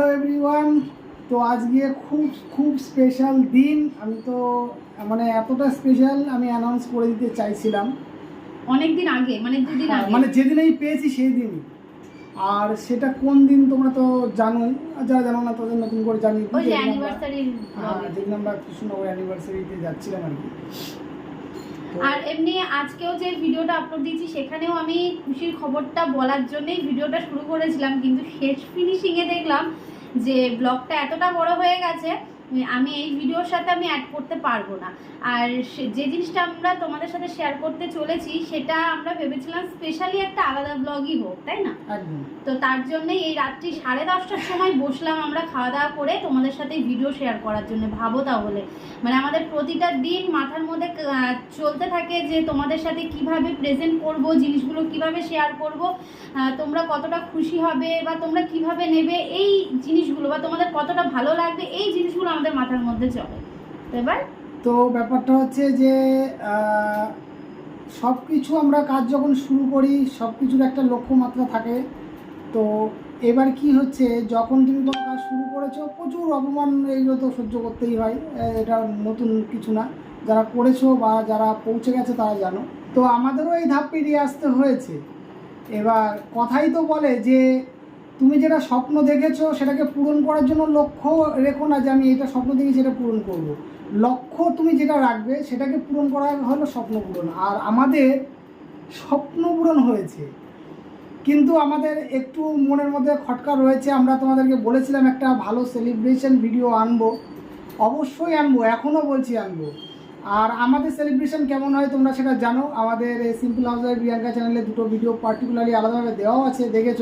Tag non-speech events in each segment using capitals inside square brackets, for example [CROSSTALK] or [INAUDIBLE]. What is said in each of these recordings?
Hello everyone. তো আজকে খুব খুব স্পেশাল দিন। আমি তো মানে এতটা স্পেশাল আমি অ্যানাউন্স করে দিতে চাইছিলাম। অনেক দিন আগে মানে দুদিন হ্যাঁ, আগে। মানে যেদিন আমি পেয়েছি সেই দিনই আর সেটা কোন দিন তোমরা তো জানোই যারা জানো না তাদের নতুন করে জানি ওই যে অ্যানিভার্সারি হ্যাঁ যেদিন আমরা কৃষ্ণনগর অ্যানিভার্সারিতে যাচ্ছিলাম আর কি। আর এমনি আজকেও যে ভিডিওটা আপলোড দিয়েছি সেখানেও আমি খুশির খবরটা বলার জন্যই ভিডিওটা শুরু করেছিলাম কিন্তু শেষ ফিনিশিংয়ে দেখলাম যে ব্লগটা এতটা বড় হয়ে গেছে আমি এই ভিডিওর সাথে আমি অ্যাড করতে পারব না। আর সে- যে জিনিসটা আমরা তোমাদের সাথে শেয়ার করতে চলেছি সেটা আমরা ভেবেছিলাম স্পেশালি একটা আলাদা ব্লগই হোক তাই না? তো তার জন্যই এই রাত্রি সাড়ে দশটার সময় বসলাম আমরা খাওয়া দাওয়া করে তোমাদের সাথে ভিডিও শেয়ার করার জন্য ভাবো তাহলে। মানে আমাদের প্রতিটা দিন মাথার মধ্যে চলতে থাকে যে তোমাদের সাথে কীভাবে প্রেজেন্ট করব জিনিসগুলো কীভাবে শেয়ার করব তোমরা কতটা খুশি হবে বা তোমরা কীভাবে নেবে এই জিনিসগুলো বা তোমাদের কতটা ভালো লাগবে এই জিনিসগুলো আমাদের মাথার মধ্যে চলে। তো এবার তো ব্যাপারটা হচ্ছে যে সব কিছু আমরা কাজ যখন শুরু করি সব কিছুর একটা লক্ষ্যমাত্রা থাকে। তো এবার কি হচ্ছে, যখন তুমি কোনো কাজ শুরু করেছ, প্রচুর অপমান এইগুলো তো সহ্য করতেই হয়। এটা নতুন কিছু না। যারা করেছ বা যারা পৌঁছে গেছে তারা জানো। তো আমাদেরও এই ধাপ পেরিয়ে আসতে হয়েছে। এবার কথাই তো বলে যে তুমি যেটা স্বপ্ন দেখেছ সেটাকে পূরণ করার জন্য লক্ষ্য রেখো না যে আমি এটা স্বপ্ন দেখি সেটা পূরণ করব। লক্ষ্য তুমি যেটা রাখবে সেটাকে পূরণ করা হলো স্বপ্ন পূরণ। আর আমাদের স্বপ্ন পূরণ হয়েছে। কিন্তু আমাদের একটু মনের মধ্যে খটকা রয়েছে। আমরা তোমাদেরকে বলেছিলাম একটা ভালো সেলিব্রেশন ভিডিও আনব। অবশ্যই আনব এখনও বলছি আনব। আর আমাদের সেলিব্রেশন কেমন হয় তোমরা সেটা জানো। আমাদের সিম্পল হাউসের প্রিয়াঙ্কা চ্যানেলে দুটো ভিডিও পার্টিকুলারলি আলাদাভাবে দেওয়াও আছে দেখেছ।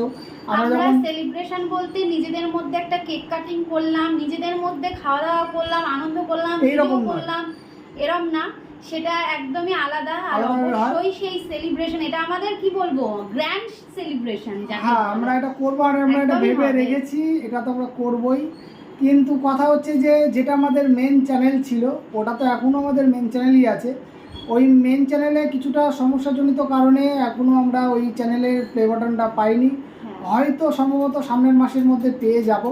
আমরা সেলিব্রেশন বলতে নিজেদের মধ্যে একটা কেক কাটিং করলাম নিজেদের মধ্যে খাওয়া দাওয়া করলাম আনন্দ করলাম এইরকম ভিডিও করলাম এরম না। সেটা একদমই আলাদা আর। অবশ্যই সেই সেলিব্রেশন এটা আমাদের কি বলব? গ্র্যান্ড সেলিব্রেশন হ্যাঁ আমরা এটা করব আর আমরা এটা ভেবে রেখেছি এটা তো আমরা করবোই। কিন্তু কথা হচ্ছে যে যেটা আমাদের মেন চ্যানেল ছিল ওটা তো এখনও আমাদের মেন চ্যানেলই আছে। ওই মেন চ্যানেলে কিছুটা সমস্যাজনিত কারণে এখনও আমরা ওই চ্যানেলের প্লে বাটনটা পাইনি। হয়তো সম্ভবত সামনের মাসের মধ্যে পেয়ে যাব।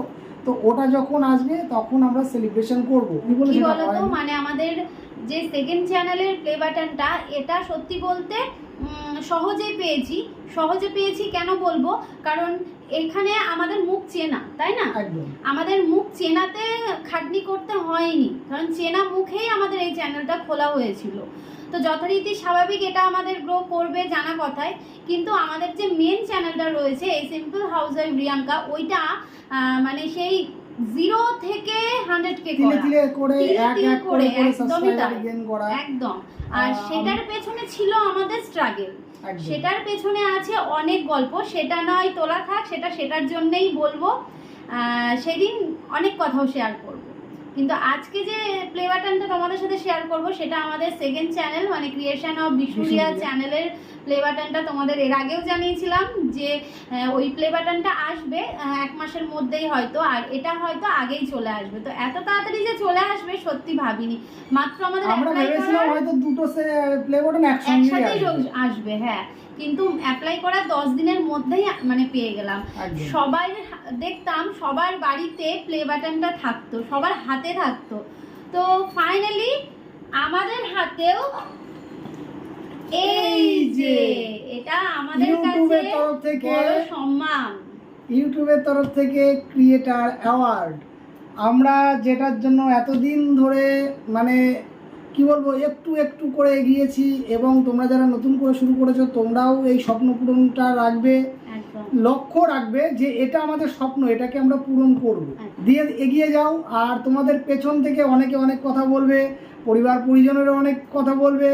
তো ওটা যখন আসবে তখন আমরা সেলিব্রেশন করব। কি বলতো? মানে আমাদের যে সেকেন্ড চ্যানেলের প্লে বাটনটা এটা সত্যি বলতে উম, সহজেই পেয়েছি। সহজে পেয়েছি কেন বলব? কারণ এখানে আমাদের মুখ চেনা তাই না? আমাদের মুখ চেনাতে খাটনি করতে হয়নি কারণ চেনা মুখেই আমাদের এই চ্যানেলটা খোলা হয়েছিল। তো যথারীতি স্বাভাবিক এটা আমাদের গ্রো করবে জানা কথায় কিন্তু আমাদের যে মেন চ্যানেলটা রয়েছে এই সিম্পল হাউস ওয়াইফ রিয়াঙ্কা ওইটা মানে সেই জিরো থেকে হান্ড্রেড কে করে। একদমই একদম। আর সেটার পেছনে ছিল আমাদের স্ট্রাগল সেটার পেছনে আছে অনেক গল্প। সেটা নয় তোলা থাক, সেটা সেটার জন্যেই বলব। সেদিন অনেক কথাও শেয়ার করব। কিন্তু আজকে যে প্লে বাটনটা তোমাদের সাথে শেয়ার করব সেটা আমাদের সেকেন্ড চ্যানেল মানে ক্রিয়েশন অফ বিষ্ণুরিয়া। চ্যানেলের প্লে বাটনটা তোমাদের এর আগেও জানিয়েছিলাম যে ওই প্লে বাটনটা আসবে এক মাসের মধ্যেই হয়তো আর এটা হয়তো আগেই চলে আসবে। তো এত তাড়াতাড়ি যে চলে আসবে সত্যি ভাবিনি। মাত্র আমাদের হয়তো দুটো প্লে বাটন একসাথেই আসবে হ্যাঁ। কিন্তু অ্যাপ্লাই করার দশ দিনের মধ্যেই মানে পেয়ে গেলাম। সবাই দেখতাম সবার বাড়িতে প্লে বাটনটা থাকতো সবার হাতে থাকতো। তো ফাইনালি আমাদের হাতেও এই যে এটা আমাদের কাছে ইউটিউবের তরফ থেকে বড় সম্মান। ইউটিউবের তরফ থেকে ক্রিয়েটার অ্যাওয়ার্ড আমরা যেটার জন্য এতদিন ধরে মানে কি বলব একটু একটু করে এগিয়েছি এবং তোমরা যারা নতুন করে শুরু করেছ তোমরাও এই স্বপ্ন পূরণটা রাখবে লক্ষ্য রাখবে যে এটা আমাদের স্বপ্ন এটাকে আমরা পূরণ করব। দিয়ে এগিয়ে যাও আর তোমাদের পেছন থেকে অনেকে অনেক কথা বলবে পরিবার পরিজনেরও অনেক কথা বলবে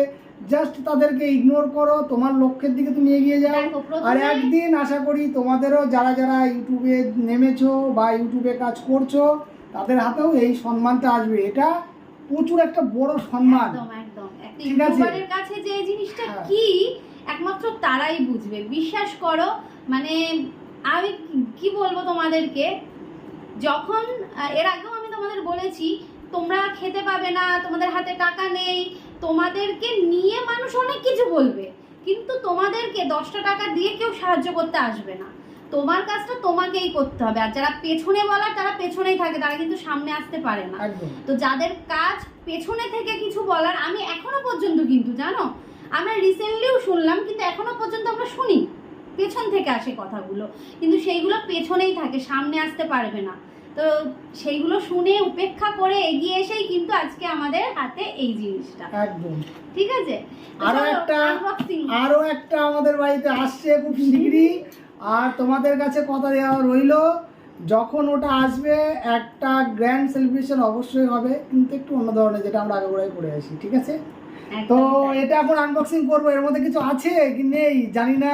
জাস্ট তাদেরকে ইগনোর করো তোমার লক্ষ্যের দিকে তুমি এগিয়ে যাও। আর একদিন আশা করি তোমাদেরও যারা যারা ইউটিউবে নেমেছো বা ইউটিউবে কাজ করছ তাদের হাতেও এই সম্মানটা আসবে। এটা প্রচুর একটা বড় সম্মান। একদম একদম। ইউটিউবারের কাছে যে জিনিসটা হ্যাঁ। কি একমাত্র তারাই বুঝবে। বিশ্বাস করো মানে আমি কি বলব তোমাদেরকে? যখন এর আগেও আমি তোমাদের বলেছি তোমরা খেতে পাবে না তোমাদের হাতে টাকা নেই তোমাদেরকে নিয়ে মানুষ অনেক কিছু বলবে। কিন্তু তোমাদেরকে দশটা টাকা দিয়ে কেউ সাহায্য করতে আসবে না। তোমার কাজটা তোমাকেই করতে হবে। আর যারা পেছনে বলার তারা পেছনেই থাকে তারা কিন্তু সামনে আসতে পারে না। তো যাদের কাজ পেছনে থেকে কিছু বলার আমি এখনও পর্যন্ত কিন্তু জানো? আমরা রিসেন্টলিও শুনলাম কিন্তু এখনও পর্যন্ত আমরা শুনি। পেছন থেকে আসে কথাগুলো। কিন্তু সেইগুলো পেছনেই থাকে সামনে আসতে পারবে না। তো সেইগুলো শুনে উপেক্ষা করে এগিয়ে এসেই কিন্তু আজকে আমাদের হাতে এই জিনিসটা। একদম। ঠিক আছে? আরও একটা আরও একটা আমাদের বাড়িতে আসছে খুব শিগগিরই। আর তোমাদের কাছে কথা দেওয়া রইল যখন ওটা আসবে একটা গ্র্যান্ড সেলিব্রেশন অবশ্যই হবে কিন্তু একটু অন্য ধরনের যেটা আমরা আগে করে করে আসি ঠিক আছে? তো এটা এখন আনবক্সিং করব এর মধ্যে কিছু আছে কি নেই জানি না।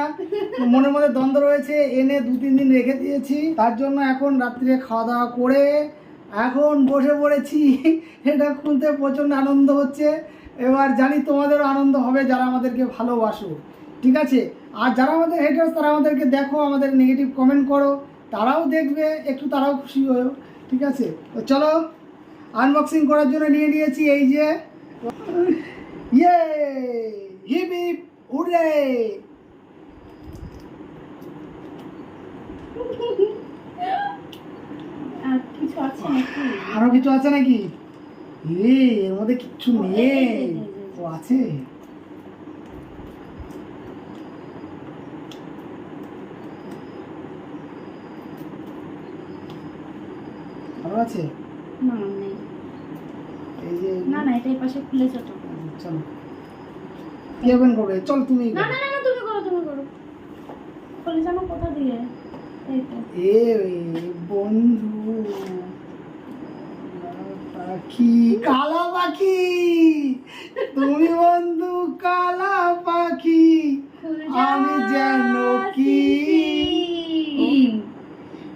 মনের মধ্যে দ্বন্দ্ব রয়েছে এনে দু তিন দিন রেখে দিয়েছি তার জন্য এখন রাত্রে খাওয়া দাওয়া করে এখন বসে পড়েছি এটা খুলতে প্রচণ্ড আনন্দ হচ্ছে। এবার জানি তোমাদেরও আনন্দ হবে যারা আমাদেরকে ভালোবাসো ঠিক আছে? আর যারা আমাদের হেটার্স তারা আমাদেরকে দেখো আমাদের নেগেটিভ কমেন্ট করো তারাও দেখবে একটু তারাও খুশি হয়েও ঠিক আছে? তো চলো আনবক্সিং করার জন্য নিয়ে নিয়েছি এই যে ইয়ে হিপ হিপ উড়ে কিছু আছে নাকি? আরও কিছু আছে নাকি? এর মধ্যে কিচ্ছু নেই। ও আছে? আছে? না নেই। এই যে না না এটা এই পাশে খুলেছো তো। চলো। কি করবে। চল তুমি না না না না তুমি করো তুমি করো। খুলে জানো কোথা দিয়ে? এ বন্ধু। পাখি কালা পাখি? তুমি বন্ধু কালা পাখি আমি যেন কি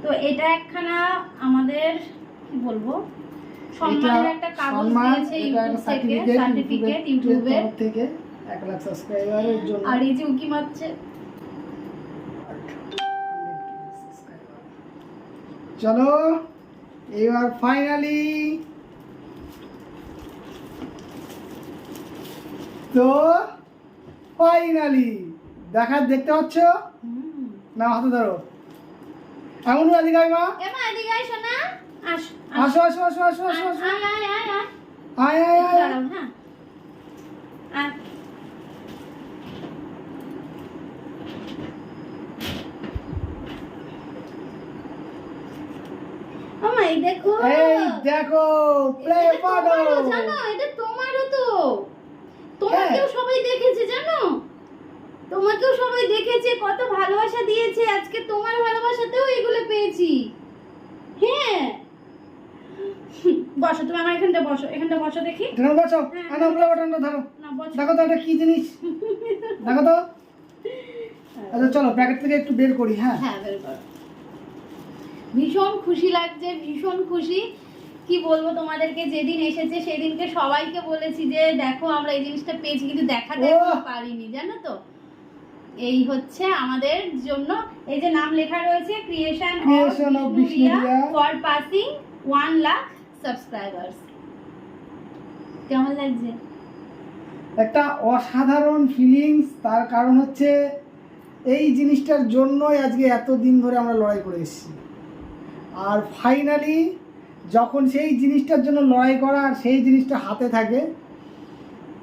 তো এটা একখানা আমাদের কি বলব একটা কাগজ দিয়েছে ইউটিউব থেকে সার্টিফিকেট ইউটিউবের থেকে এক লাখ সাবস্ক্রাইবারের জন্য। আর এই যে উকি মারছে। চলো এবার ফাইনালি তো ফাইনালি দেখা দেখতে পাচ্ছ? না হাতে ধরো। এমন এদিকে মা। এমা এদিকে শোনা আস আসো আসো আসো আসো আসো আয় আয় আয় আয় আয়। আয় আয় হ্যাঁ। এই দেখো। এই দেখো প্লে পাডো জানো এটা তোমারও তো। তোমাকেও সবাই দেখেছে জানো? তোমাকেও সবাই দেখেছে কত ভালোবাসা দিয়েছে। আজকে তোমার ভালোবাসাতেও এগুলো পেয়েছি। হ্যাঁ। বসো তুমি আমার এখানটা বসো এখানটা বসো দেখি। ধরো বসো। আনো প্লে বাটনটা ধরো। দেখো তো এটা কি জিনিস? দেখো তো। আচ্ছা চলো প্যাকেট থেকে একটু বের করি হ্যাঁ। হ্যাঁ বের করো। ভীষণ খুশি লাগছে ভীষণ খুশি। কি বলব তোমাদেরকে যেদিন এসেছে সেদিনকে সবাইকে বলেছি যে দেখো আমরা এই জিনিসটা পেয়েছি কিন্তু দেখাতে! পারিনি জানো তো? এই হচ্ছে আমাদের জন্য এই যে নাম লেখা রয়েছে creation for passing one lakh subscribers কেমন লাগছে? একটা অসাধারণ ফিলিংস তার কারণ হচ্ছে এই জিনিসটার জন্যই আজকে এত দিন ধরে আমরা লড়াই করে এসেছি। আর ফাইনালি যখন সেই জিনিসটার জন্য লড়াই করা আর সেই জিনিসটা হাতে থাকে,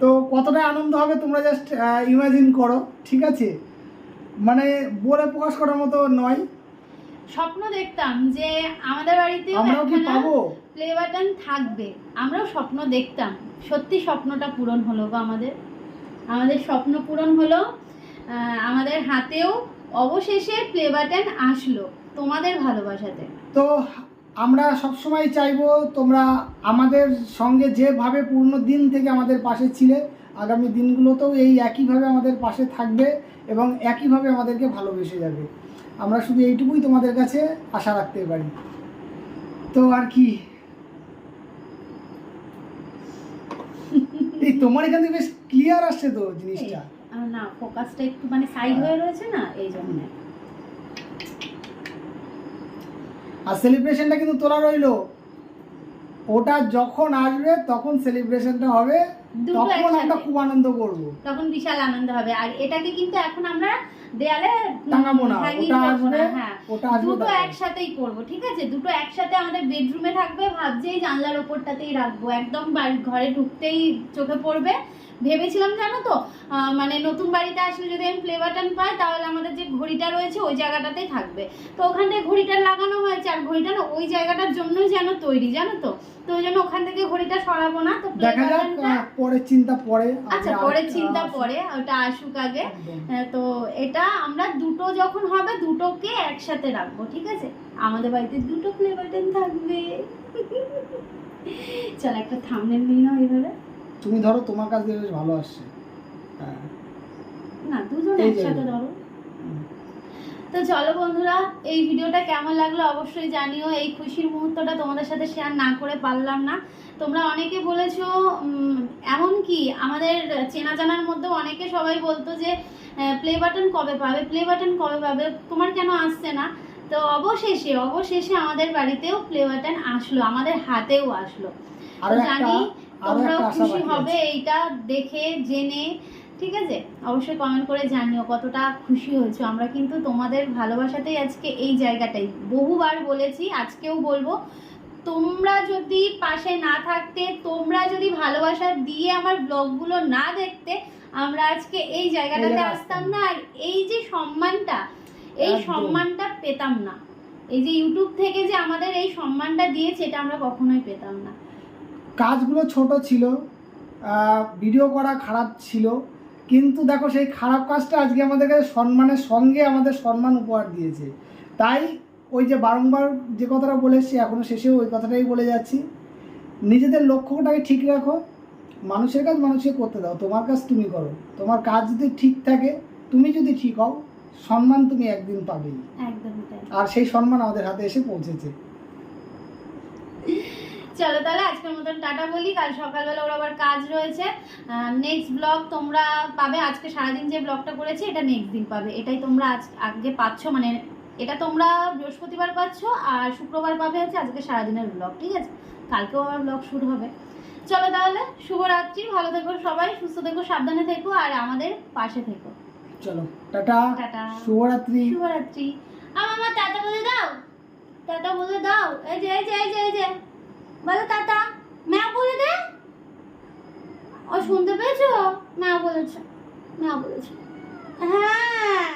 তো কতটা আনন্দ হবে তোমরা জাস্ট ইমাজিন করো, ঠিক আছে? মানে বলে প্রকাশ করার মতো নয়। স্বপ্ন দেখতাম যে আমাদের বাড়িতেও পাবো? প্লে বাটন থাকবে। আমরাও স্বপ্ন দেখতাম। সত্যি স্বপ্নটা পূরণ হলো গো আমাদের। আমাদের স্বপ্ন পূরণ হলো আমাদের হাতেও অবশেষে প্লে বাটন আসলো তোমাদের ভালোবাসাতে। তো আমরা সবসময় চাইব তোমরা আমাদের সঙ্গে যেভাবে পূর্ণ দিন থেকে আমাদের পাশে ছিলে আগামী দিনগুলোতেও এই একইভাবে আমাদের পাশে থাকবে এবং একইভাবে আমাদেরকে ভালোবেসে যাবে। আমরা শুধু এইটুকুই তোমাদের কাছে আশা রাখতে পারি। তো আর কি? [LAUGHS] এই তোমার এখান থেকে বেশ ক্লিয়ার আসছে তো জিনিসটা। না ফোকাসটা একটু মানে সাইড হয়ে রয়েছে না এই জন্য। আর সেলিব্রেশনটা কিন্তু তোলা রইল। ওটা যখন আসবে তখন সেলিব্রেশনটা হবে তখন আমরা খুব আনন্দ করব। তখন বিশাল আনন্দ হবে। আর এটাকে কিন্তু এখন আমরা দেয়ালে হ্যাঁ। দুটো একসাথেই করব ঠিক আছে? দুটো একসাথে আমাদের বেডরুমে থাকবে ভাবছি এই জানলার ওপরটাতেই রাখব। একদম বাড়ি ঘরে ঢুকতেই চোখে পড়বে। ভেবেছিলাম জানো তো? মানে নতুন বাড়িতে আসলে যদি আমি প্লে বাটন পাই তাহলে আমাদের যে ঘড়িটা রয়েছে ওই জায়গাটাতেই থাকবে। তো ওখান থেকে ঘড়িটা লাগানো হয়েছে আর ঘড়িটা না ওই জায়গাটার জন্যই যেন তৈরি জানো তো? তো ওই জন্য ওখান থেকে ঘড়িটা সরাবো না তো দেখা যাক পরের চিন্তা পরে আচ্ছা পরে চিন্তা পরে ওটা আসুক আগে। তো এটা আমরা দুটো যখন হবে দুটোকে একসাথে রাখব ঠিক আছে? আমাদের বাড়িতে দুটো প্লে বাটন থাকবে। [LAUGHS] চল একটা থামনেল নিয়ে নাও এইভাবে তুমি ধরো তোমার কাছ দিয়ে বেশ ভালো আসছে। হ্যাঁ। না দুজন একসাথে ধরো। তো চলো বন্ধুরা এই ভিডিওটা কেমন লাগল অবশ্যই জানিও। এই খুশির মুহূর্তটা তোমাদের সাথে শেয়ার না করে পারলাম না। তোমরা অনেকে বলেছ উম, এমনকি আমাদের চেনা জানার মধ্যে অনেকে সবাই বলতো যে প্লে বাটন কবে পাবে? প্লে বাটন কবে পাবে? তোমার কেন আসছে না? তো অবশেষে অবশেষে আমাদের বাড়িতেও প্লে বাটন আসলো আমাদের হাতেও আসলো। জানি তোমরাও খুশি হবে এইটা দেখে জেনে ঠিক আছে? অবশ্যই কমেন্ট করে জানিও কতটা খুশি হয়েছো। আমরা কিন্তু তোমাদের ভালোবাসাতেই আজকে এই জায়গাটাই। বহুবার বলেছি আজকেও বলব তোমরা যদি পাশে না থাকতে তোমরা যদি ভালোবাসা দিয়ে আমার ব্লগগুলো না দেখতে আমরা আজকে এই জায়গাটাতে আসতাম না। আর এই যে সম্মানটা এই সম্মানটা পেতাম না। এই যে ইউটিউব থেকে যে আমাদের এই সম্মানটা দিয়েছে এটা আমরা কখনোই পেতাম না। কাজগুলো ছোট ছিল ভিডিও করা খারাপ ছিল কিন্তু দেখো সেই খারাপ কাজটা আজকে আমাদেরকে সম্মানের সঙ্গে আমাদের সম্মান উপহার দিয়েছে। তাই ওই যে বারংবার যে কথাটা বলেছি এখনও শেষেও ওই কথাটাই বলে যাচ্ছি। নিজেদের লক্ষ্যটাকে ঠিক রাখো মানুষের কাজ মানুষকে করতে দাও তোমার কাজ তুমি করো। তোমার কাজ যদি ঠিক থাকে তুমি যদি ঠিক হও সম্মান তুমি একদিন পাবেই। আর সেই সম্মান আমাদের হাতে এসে পৌঁছেছে। চলো তাহলে আজকের মতন টাটা বলি কাল সকালবেলা ওর আবার কাজ রয়েছে। নেক্সট ব্লগ তোমরা পাবে আজকে সারাদিন যে ব্লগটা করেছি এটা নেক্সট দিন পাবে। এটাই তোমরা আজ আগে পাচ্ছ মানে এটা তোমরা বৃহস্পতিবার পাচ্ছ আর শুক্রবার পাবে হচ্ছে আজকে সারাদিনের ব্লগ ঠিক আছে? কালকেও আমার ব্লগ শুরু হবে। চলো তাহলে শুভরাত্রি ভালো থেকো সবাই সুস্থ থেকো সাবধানে থেকো আর আমাদের পাশে থেকো। চলো টাটা টাটা। শুভরাত্রি। শুভরাত্রি। আমার টাটা বলে দাও টাটা বলে দাও। এই যে এই যে এই যে এই যে। বলো টাটা ম্যা বলে দে। ও শুনতে পেয়েছ? ম্যা বলেছে ম্যা বলেছে। হ্যাঁ।